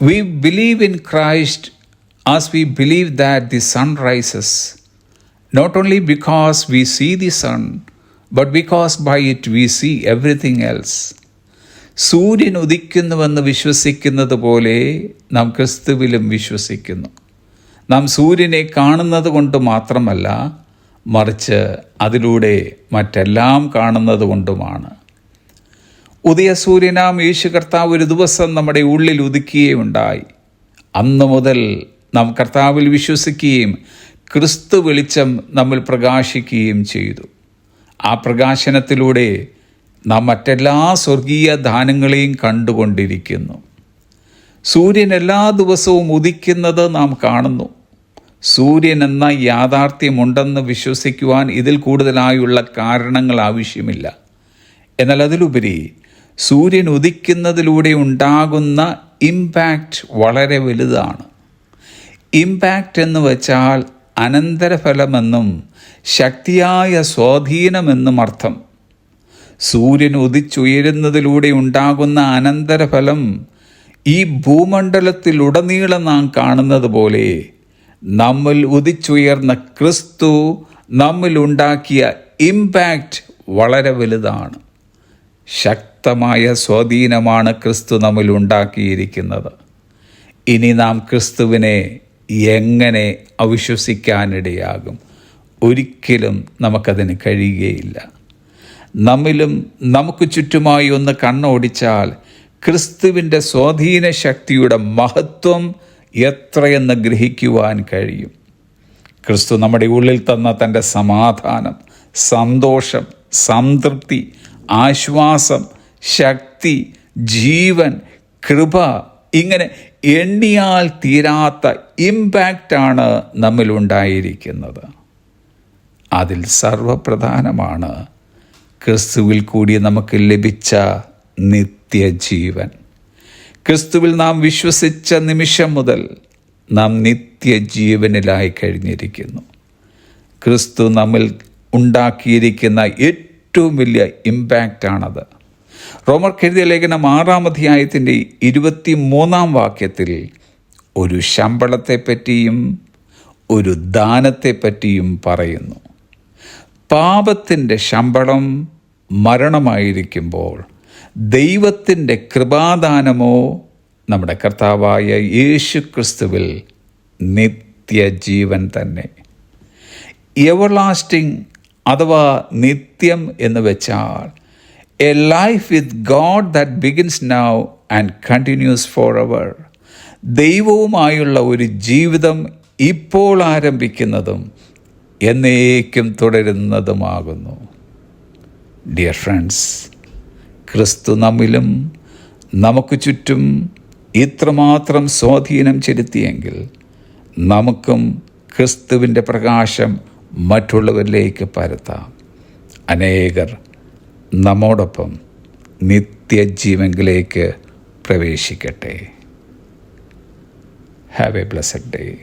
We believe in Christ as we believe that the sun rises, not only because we see the sun, but because by it we see everything else. സൂര്യൻ ഉദിക്കുന്നുവെന്ന് വിശ്വസിക്കുന്നത് പോലെ നാം ക്രിസ്തുവിലും വിശ്വസിക്കുന്നു നാം സൂര്യനെ കാണുന്നത് കൊണ്ട് മാത്രമല്ല മറിച്ച് അതിലൂടെ മറ്റെല്ലാം കാണുന്നത് കൊണ്ടുമാണ് ഉദയസൂര്യനാം യേശു കർത്താവ് ഒരു ദിവസം നമ്മുടെ ഉള്ളിൽ ഉദിക്കുകയുണ്ടായി. അന്ന് മുതൽ നാം കർത്താവിൽ വിശ്വസിക്കുകയും ക്രിസ്തു വെളിച്ചം നമ്മൾ പ്രകാശിക്കുകയും ചെയ്തു. ആ പ്രകാശനത്തിലൂടെ നാം മറ്റെല്ലാ സ്വർഗീയ ദാനങ്ങളെയും കണ്ടുകൊണ്ടിരിക്കുന്നു. സൂര്യൻ എല്ലാ ദിവസവും ഉദിക്കുന്നത് നാം കാണുന്നു. സൂര്യൻ എന്ന യാഥാർത്ഥ്യമുണ്ടെന്ന് വിശ്വസിക്കുവാൻ ഇതിൽ കൂടുതലായുള്ള കാരണങ്ങൾ ആവശ്യമില്ല. എന്നാൽ അതിലുപരി സൂര്യൻ ഉദിക്കുന്നതിലൂടെ ഉണ്ടാകുന്ന ഇമ്പാക്റ്റ് വളരെ വലുതാണ്. ഇമ്പാക്റ്റ് എന്ന് വെച്ചാൽ അനന്തരഫലമെന്നും ശക്തിയായ സ്വാധീനമെന്നും അർത്ഥം. സൂര്യൻ ഉദിച്ചുയരുന്നതിലൂടെ ഉണ്ടാകുന്ന അനന്തരഫലം ഈ ഭൂമണ്ഡലത്തിലുടനീളം നാം കാണുന്നത് പോലെ നമ്മൾ ഉദിച്ചുയർന്ന ക്രിസ്തു നമ്മിലുണ്ടാക്കിയ ഇമ്പാക്റ്റ് വളരെ വലുതാണ്. ശക്തമായ സ്വാധീനമാണ് ക്രിസ്തു നമ്മിൽ ഉണ്ടാക്കിയിരിക്കുന്നത്. ഇനി നാം ക്രിസ്തുവിനെ എങ്ങനെ അവിശ്വസിക്കാനിടയാകും? ഒരിക്കലും നമുക്കതിന് കഴിയുകയില്ല. നമ്മിലും നമുക്ക് ചുറ്റുമായി ഒന്ന് കണ്ണോടിച്ചാൽ ക്രിസ്തുവിന്റെ സ്വാധീന ശക്തിയുടെ മഹത്വം എത്രയെന്ന് ഗ്രഹിക്കുവാൻ കഴിയും. ക്രിസ്തു നമ്മുടെ ഉള്ളിൽ തന്ന തന്റെ സമാധാനം സന്തോഷം സംതൃപ്തി ആശ്വാസം ശക്തി ജീവൻ കൃപ ഇങ്ങനെ എണ്ണിയാൽ തീരാത്ത ഇമ്പാക്റ്റാണ് നമ്മിലുണ്ടായിരിക്കുന്നത്. അതിൽ സർവപ്രധാനമാണ് ക്രിസ്തുവിൽ കൂടി നമുക്ക് ലഭിച്ച നിത്യജീവൻ. ക്രിസ്തുവിൽ നാം വിശ്വസിച്ച നിമിഷം മുതൽ നാം നിത്യജീവനിലായി കഴിഞ്ഞിരിക്കുന്നു. ക്രിസ്തു നമ്മിൽ ഉണ്ടാക്കിയിരിക്കുന്ന ഏറ്റവും വലിയ ഇമ്പാക്റ്റാണത് റോമർ എഴുതിയ ലേഖനം ആറാം അധ്യായത്തിന്റെ ഇരുപത്തി മൂന്നാം വാക്യത്തിൽ ഒരു ശമ്പളത്തെപ്പറ്റിയും ഒരു ദാനത്തെപ്പറ്റിയും പറയുന്നു. പാപത്തിന്റെ ശമ്പളം മരണമായിരിക്കുമ്പോൾ ദൈവത്തിന്റെ കൃപാദാനമോ നമ്മുടെ കർത്താവായ യേശു ക്രിസ്തുവിൽ നിത്യജീവൻ തന്നെ. എവർ ലാസ്റ്റിംഗ് അഥവാ നിത്യം എന്ന് വെച്ചാൽ a life with God that begins now and continues forever ദൈവവുമായുള്ള ഒരു ജീവിതം ഇപ്പോൾ ആരംഭിക്കുന്നതും എന്നേക്കും തുടരുന്നതുമാകുന്നു. ഡിയർ ഫ്രണ്ട്സ് ക്രിസ്തു നമ്മിലും നമുക്ക് ചുറ്റും ഇത്രമാത്രം സ്വാധീനം ചെലുത്തിയെങ്കിൽ നമുക്കും ക്രിസ്തുവിന്റെ പ്രകാശം മറ്റുള്ളവരിലേക്ക് പരത്താം. അനേകർ നമ്മോടൊപ്പം നിത്യജീവങ്കിലേക്ക് പ്രവേശിക്കട്ടെ. Have a blessed day